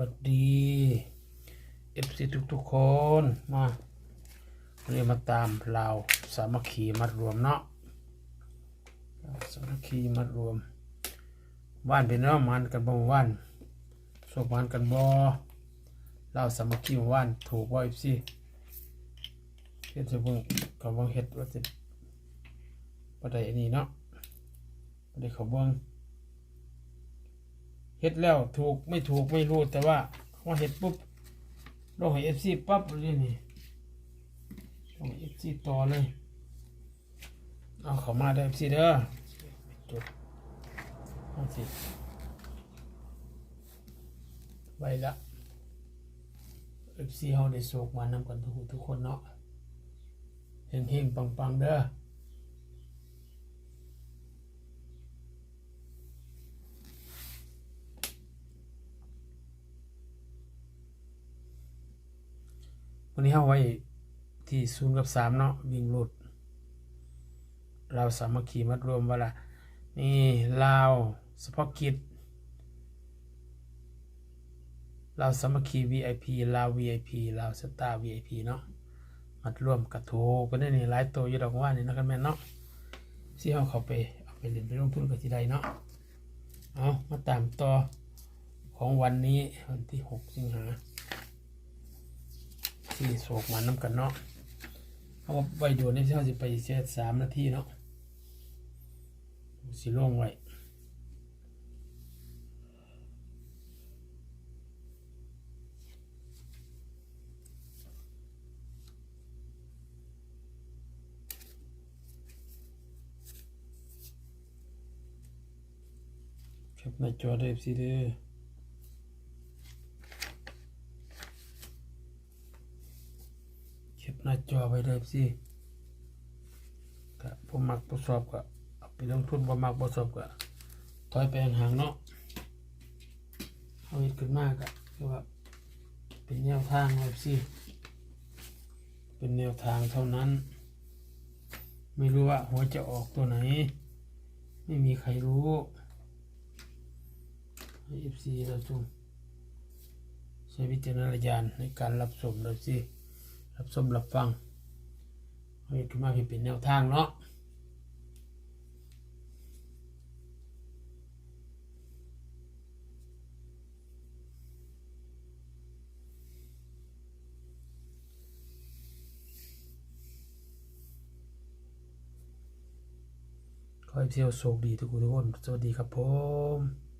วัสดีเอฟซีทุกๆคนมาวันนี้มาตามเราสามัคคีมัดรวมเนาะสามัคคีมัดรวมว่านเป็นเนาะมันกันบ่ว่านสวกมันกันบ่เราสามัคคีว่านถูกว่าเอฟซีเฮ็ดจะเบิ่งกับเบิ่งเฮ็ดว่าจะบ่ได้อันนี้เนาะบ่ได้เขาเบิ่ง เฮ็ดแล้วถูกไม่ถูกไม่รู้แต่ว่าเขาเฮ็ดปุ๊บลงให้เอฟซีปั๊บเลยนี่ลงให้เอฟซีต่อเลยเอาเขามาได้เอฟซีเด้อจดเอาสิไว้ละเอฟซีเขาได้โศกมานำกันทุกทุกคนเนาะเฮงเฮงปังปังๆเด้อ วันนี้เอาไว้ที่ศูนย์กับสามเนาะวิ่งรุด เราสามัคคีมัดรวมว่าละนี่ลาวสปอกิจเราสามัคคี VIP ลาว VIP ลาวสตาร์ VIP เนาะมัดรวมกระทูก็ได้นี่หลายตัวอยู่ดอกว่านี่นะครับแม่เนาะที่เอาเขาไปเอาไปเล่นไปลงทุนกับที่ใดเนาะเอามาตามต่อของวันนี้วันที่หกสิงหา ที่โศกมันน้ำกันเนาะเอาไปดูนี่ที่าสิไปเสียสามนาทีเนาะสิลงไว้แคปหน้าจอได้สิเด้อ เก็บหน้าจอไว้เลยสิก็ผมมักประสอบก็เอาไปลงทุนบ่มักประสอบก็ถอยไปห่างเนาะเอาเฮ็ดขึ้นมากก็คือว่าเป็นแนวทางไว้สิเป็นแนวทางเท่านั้น ไม่รู้ว่าหัวจะออกตัวไหน ไม่มีใครรู้ให้เอฟซีเราจงใช้วิจารณญาณในการรับชมเลยสิ รับชมรับฟังเอาขึ้นมาให้เป็นแนวทางเนาะขอให้เที่ยวโชคดีทุกคนทุกคน สวัสดีครับผม